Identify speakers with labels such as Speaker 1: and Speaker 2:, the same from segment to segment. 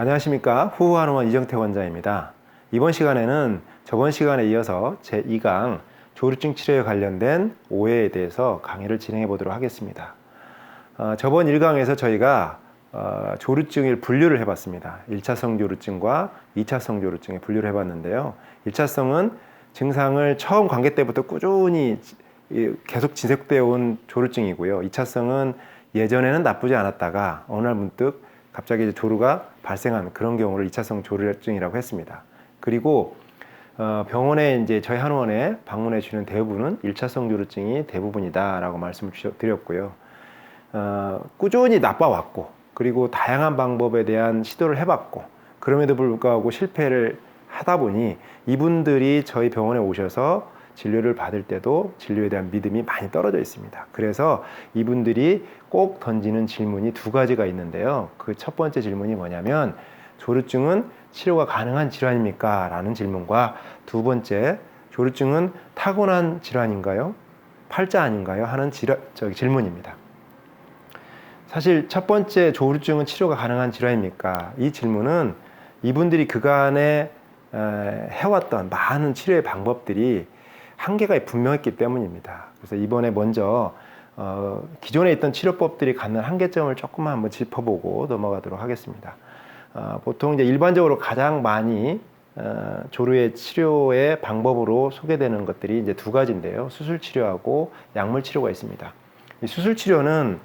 Speaker 1: 안녕하십니까 후한의원 이정태 원장입니다. 이번 시간에는 저번 시간에 이어서 제2강 조류증 치료에 관련된 오해에 대해서 강의를 진행해 보도록 하겠습니다. 어, 저번 1강에서 저희가 어, 조류증을 분류를 해봤습니다. 1차성 조류증과 2차성 조류증에 분류를 해봤는데요. 1차성은 증상을 처음 관계 때부터 꾸준히 이- 계속 지속되어 온 조류증이고요. 2차성은 예전에는 나쁘지 않았다가 어느 날 문득 갑자기 이제 조루가 발생한 그런 경우를 2차성 조류증이라고 했습니다. 그리고 어, 병원에 이제 저희 한의원에 방문해 주는 대부분은 1차성 조류증이 대부분이다라고 말씀을 주셔- 드렸고요. 어, 꾸준히 나빠왔고 그리고 다양한 방법에 대한 시도를 해봤고 그럼에도 불구하고 실패를 하다 보니 이분들이 저희 병원에 오셔서 진료를 받을 때도 진료에 대한 믿음이 많이 떨어져 있습니다. 그래서 이분들이 꼭 던지는 질문이 두 가지가 있는데요. 그 첫 번째 질문이 뭐냐면 조류증은 치료가 가능한 질환입니까? 라는 질문과 두 번째 조류증은 타고난 질환인가요? 팔자 아닌가요? 하는 질환, 저기 질문입니다. 사실 첫 번째 조류증은 치료가 가능한 질환입니까? 이 질문은 이분들이 그간에 에, 해왔던 많은 치료의 방법들이 한계가 분명했기 때문입니다. 그래서 이번에 먼저 어, 기존에 있던 치료법들이 갖는 한계점을 조금만 한번 짚어보고 넘어가도록 하겠습니다. 어, 보통 이제 일반적으로 가장 많이 어, 조류의 치료의 방법으로 소개되는 것들이 이제 두 가지인데요. 수술 치료하고 약물 치료가 있습니다. 이 수술 치료는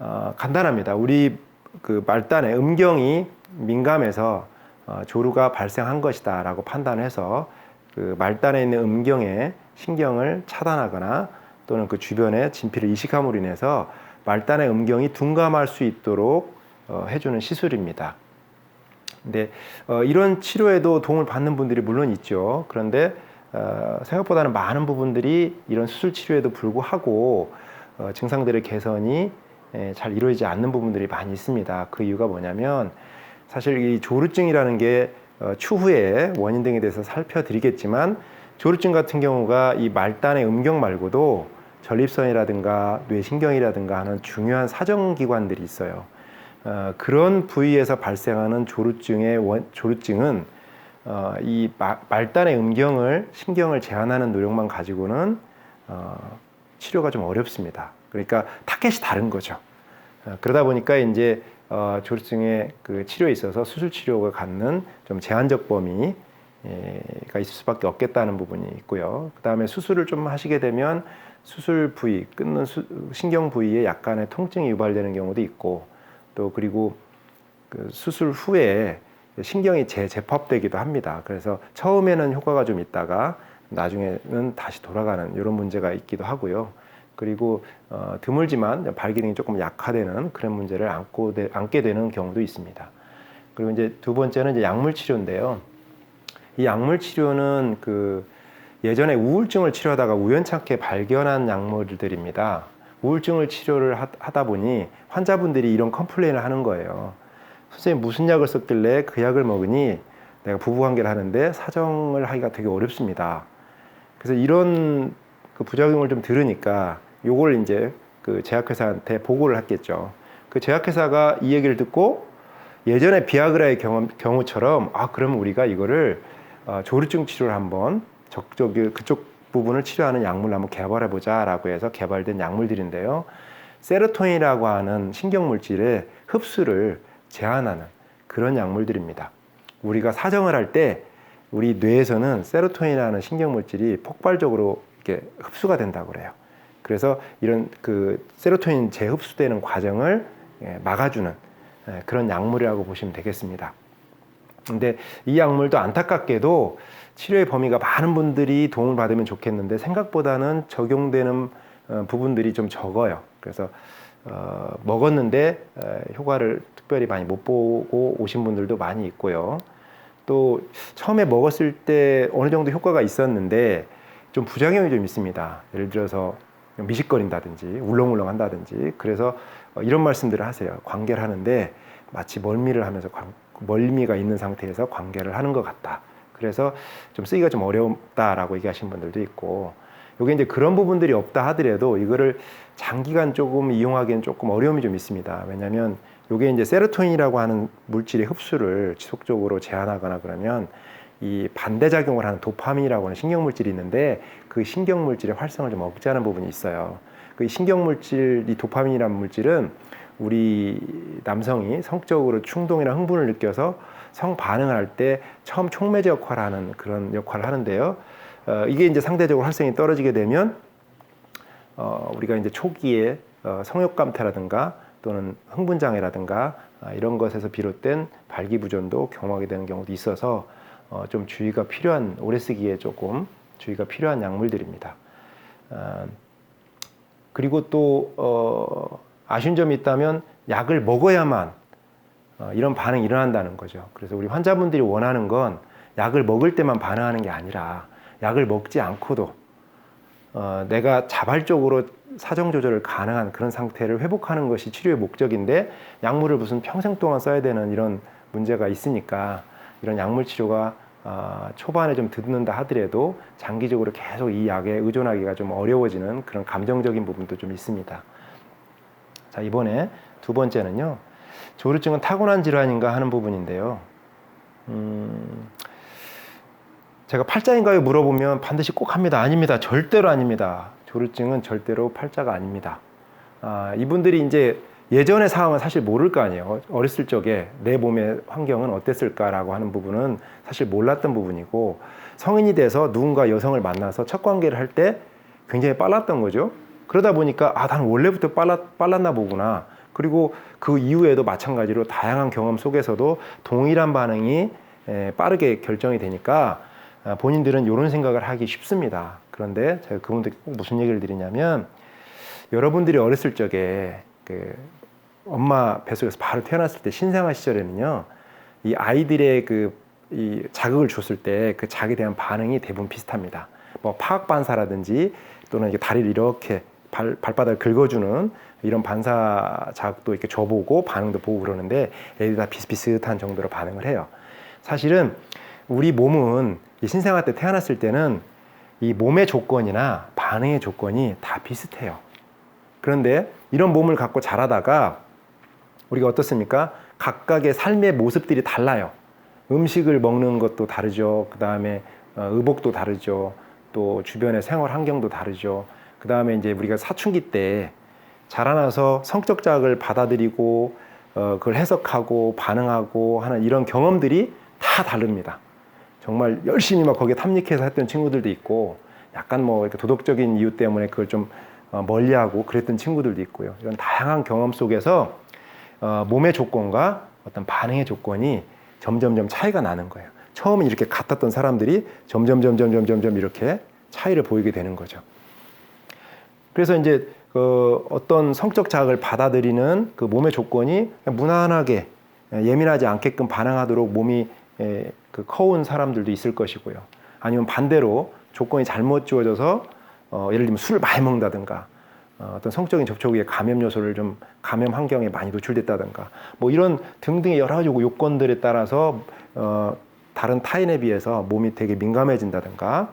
Speaker 1: 어, 간단합니다. 우리 그 말단의 음경이 민감해서 어, 조루가 발생한 것이다라고 판단해서 그 말단에 있는 음경의 신경을 차단하거나 또는 그 주변의 진피를 이식함으로 인해서 말단의 음경이 둔감할 수 있도록 어, 해주는 시술입니다. 근데 어, 이런 치료에도 도움을 받는 분들이 물론 있죠. 그런데 어, 생각보다는 많은 부분들이 이런 수술 치료에도 불구하고 어, 증상들의 개선이 예, 잘 이루어지지 않는 부분들이 많이 있습니다. 그 이유가 뭐냐면 사실 이 조루증이라는 게 어, 추후에 원인 등에 대해서 살펴드리겠지만 조루증 같은 경우가 이 말단의 음경 말고도 전립선이라든가 뇌신경이라든가 하는 중요한 사정기관들이 있어요. 어, 그런 부위에서 발생하는 조루증의 원, 조루증은 어, 이 마, 말단의 음경을 신경을 제한하는 노력만 가지고는 어, 치료가 좀 어렵습니다. 그러니까 타겟이 다른 거죠. 어, 그러다 보니까 이제 어, 조류증의 그 치료에 있어서 수술 치료가 갖는 좀 제한적 범위 가 있을 수밖에 없겠다는 부분이 있고요. 그 다음에 수술을 좀 하시게 되면 수술 부위 끊는 수, 신경 부위에 약간의 통증이 유발되는 경우도 있고 또 그리고 그 수술 후에 신경이 재재합되기도 합니다. 그래서 처음에는 효과가 좀 있다가 나중에는 다시 돌아가는 이런 문제가 있기도 하고요. 그리고 어, 드물지만 발 기능이 조금 약화되는 그런 문제를 안고 되, 안게 되는 경우도 있습니다. 그리고 이제 두 번째는 이제 약물 치료인데요. 이 약물 치료는 그 예전에 우울증을 치료하다가 우연찮게 발견한 약물들입니다. 우울증을 치료를 하, 하다 보니 환자분들이 이런 컴플레인을 하는 거예요. 선생님 무슨 약을 썼길래 그 약을 먹으니 내가 부부관계를 하는데 사정을 하기가 되게 어렵습니다. 그래서 이런 그 부작용을 좀 들으니까 요걸 이제 그 제약회사한테 보고를 했겠죠. 그 제약회사가 이 얘기를 듣고 예전에 비아그라의 경험, 경우처럼 아 그러면 우리가 이거를 어, 조류증 치료를 한번 적적이 그쪽 부분을 치료하는 약물을 한번 개발해 보자라고 해서 개발된 약물들인데요. 세로토닌이라고 하는 신경 물질의 흡수를 제한하는 그런 약물들입니다. 우리가 사정을 할 때 우리 뇌에서는 세로토닌이라는 신경 물질이 폭발적으로 이렇게 흡수가 된다고 그래요. 그래서 이런 그 세로토닌 재흡수되는 과정을 예, 막아주는 예, 그런 약물이라고 보시면 되겠습니다. 근데 이 약물도 안타깝게도 치료의 범위가 많은 분들이 도움을 받으면 좋겠는데 생각보다는 적용되는 어, 부분들이 좀 적어요. 그래서 어, 먹었는데 에, 효과를 특별히 많이 못 보고 오신 분들도 많이 있고요. 또 처음에 먹었을 때 어느 정도 효과가 있었는데 좀 부작용이 좀 있습니다. 예를 들어서 미식거린다든지 울렁울렁 한다든지 그래서 어, 이런 말씀들을 하세요. 관계를 하는데 마치 멀미를 하면서 관- 멀미가 있는 상태에서 관계를 하는 것 같다. 그래서 좀 쓰기가 좀 어렵다라고 얘기하시는 분들도 있고 요게 이제 그런 부분들이 없다 하더라도 이거를 장기간 조금 이용하기엔 조금 어려움이 좀 있습니다. 왜냐하면 요게 이제 세로토닌이라고 하는 물질의 흡수를 지속적으로 제한하거나 그러면 이 반대작용을 하는 도파민이라고 하는 신경물질이 있는데 그 신경 물질의 활성을 좀 억제하는 부분이 있어요. 그 신경 물질, 이 도파민이라는 물질은 우리 남성이 성적으로 충동이나 흥분을 느껴서 성 반응을 할 때 처음 촉매제 역할을 하는 그런 역할을 하는데요. 어, 이게 이제 상대적으로 활성이 떨어지게 되면 어, 우리가 이제 초기에 어, 성욕 감퇴라든가 또는 흥분 장애라든가 아, 이런 것에서 비롯된 발기부전도 경험하게 되는 경우도 있어서 어, 좀 주의가 필요한 오래 쓰기에 조금 주의가 필요한 약물들입니다. 아, 그리고 또 어, 아쉬운 점이 있다면 약을 먹어야만 어, 이런 반응이 일어난다는 거죠. 그래서 우리 환자분들이 원하는 건 약을 먹을 때만 반응하는 게 아니라 약을 먹지 않고도 어, 내가 자발적으로 사정 조절을 가능한 그런 상태를 회복하는 것이 치료의 목적인데 약물을 무슨 평생 동안 써야 되는 이런 문제가 있으니까 이런 약물 치료가 아, 초반에 좀 듣는다 하더라도 장기적으로 계속 이 약에 의존하기가 좀 어려워지는 그런 감정적인 부분도 좀 있습니다. 자 이번에 두 번째는요 조류증은 타고난 질환인가 하는 부분인데요. 음, 제가 팔자인가요 물어보면 반드시 꼭 합니다. 아닙니다. 절대로 아닙니다. 조류증은 절대로 팔자가 아닙니다. 아, 이분들이 이제 예전의 상황은 사실 모를 거 아니에요. 어렸을 적에 내 몸의 환경은 어땠을까라고 하는 부분은 사실 몰랐던 부분이고 성인이 돼서 누군가 여성을 만나서 첫 관계를 할 때 굉장히 빨랐던 거죠. 그러다 보니까 아, 나는 원래부터 빨랐, 빨랐나 보구나. 그리고 그 이후에도 마찬가지로 다양한 경험 속에서도 동일한 반응이 에, 빠르게 결정이 되니까 아, 본인들은 이런 생각을 하기 쉽습니다. 그런데 제가 그분들께 꼭 무슨 얘기를 드리냐면 여러분들이 어렸을 적에 그 엄마 뱃속에서 바로 태어났을 때 신생아 시절에는요 이 아이들의 그 이 자극을 줬을 때 그 자극에 대한 반응이 대부분 비슷합니다. 뭐 파악 반사라든지 또는 이게 다리를 이렇게 발, 발바닥을 긁어주는 이런 반사 자극도 이렇게 줘보고 반응도 보고 그러는데 애들이 다 비슷비슷한 정도로 반응을 해요. 사실은 우리 몸은 이 신생아 때 태어났을 때는 이 몸의 조건이나 반응의 조건이 다 비슷해요. 그런데 이런 몸을 갖고 자라다가 우리가 어떻습니까? 각각의 삶의 모습들이 달라요. 음식을 먹는 것도 다르죠. 그 다음에 의복도 다르죠. 또 주변의 생활 환경도 다르죠. 그 다음에 이제 우리가 사춘기 때 자라나서 성적 자극을 받아들이고 어, 그걸 해석하고 반응하고 하는 이런 경험들이 다 다릅니다. 정말 열심히 막 거기에 탐닉해서 했던 친구들도 있고 약간 뭐 도덕적인 이유 때문에 그걸 좀 어, 멀리하고 그랬던 친구들도 있고요. 이런 다양한 경험 속에서 어, 몸의 조건과 어떤 반응의 조건이 점점점 차이가 나는 거예요. 처음에 이렇게 같았던 사람들이 점점 점점 점점 점 이렇게 차이를 보이게 되는 거죠. 그래서 이제 그 어떤 성적 자극을 받아들이는 그 몸의 조건이 무난하게 예민하지 않게끔 반응하도록 몸이 에, 그 커온 사람들도 있을 것이고요. 아니면 반대로 조건이 잘못 주어져서 어, 예를 들면 술을 많이 먹는다든가 어, 어떤 성적인 접촉 위에 감염 요소를 좀 감염 환경에 많이 노출됐다든가 뭐 이런 등등의 여러 가지 요건들에 따라서 어, 다른 타인에 비해서 몸이 되게 민감해진다든가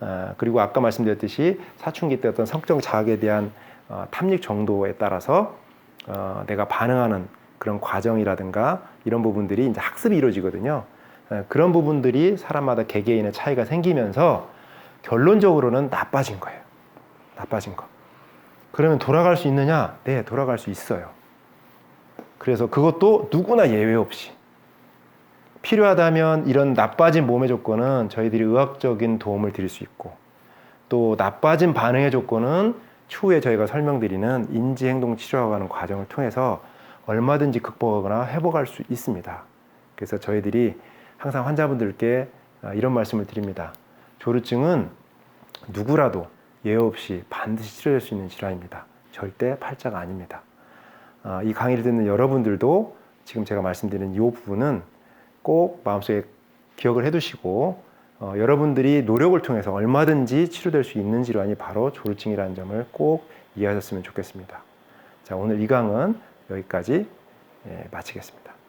Speaker 1: 어, 그리고 아까 말씀드렸듯이 사춘기 때 어떤 성적 자극에 대한 어, 탐닉 정도에 따라서 어, 내가 반응하는 그런 과정이라든가 이런 부분들이 이제 학습이 이루어지거든요. 에, 그런 부분들이 사람마다 개개인의 차이가 생기면서 결론적으로는 나빠진 거예요. 나빠진 거. 그러면 돌아갈 수 있느냐? 네, 돌아갈 수 있어요. 그래서 그것도 누구나 예외 없이 필요하다면 이런 나빠진 몸의 조건은 저희들이 의학적인 도움을 드릴 수 있고 또 나빠진 반응의 조건은 추후에 저희가 설명드리는 인지행동 치료하는 과정을 통해서 얼마든지 극복하거나 회복할 수 있습니다. 그래서 저희들이 항상 환자분들께 아, 이런 말씀을 드립니다. 조루증은 누구라도 예외 없이 반드시 치료될 수 있는 질환입니다. 절대 팔자가 아닙니다. 아, 이 강의를 듣는 여러분들도 지금 제가 말씀드린 이 부분은 꼭 마음속에 기억을 해두시고 어, 여러분들이 노력을 통해서 얼마든지 치료될 수 있는 질환이 바로 조루증이라는 점을 꼭 이해하셨으면 좋겠습니다. 자 오늘 이 강은 여기까지 예, 마치겠습니다.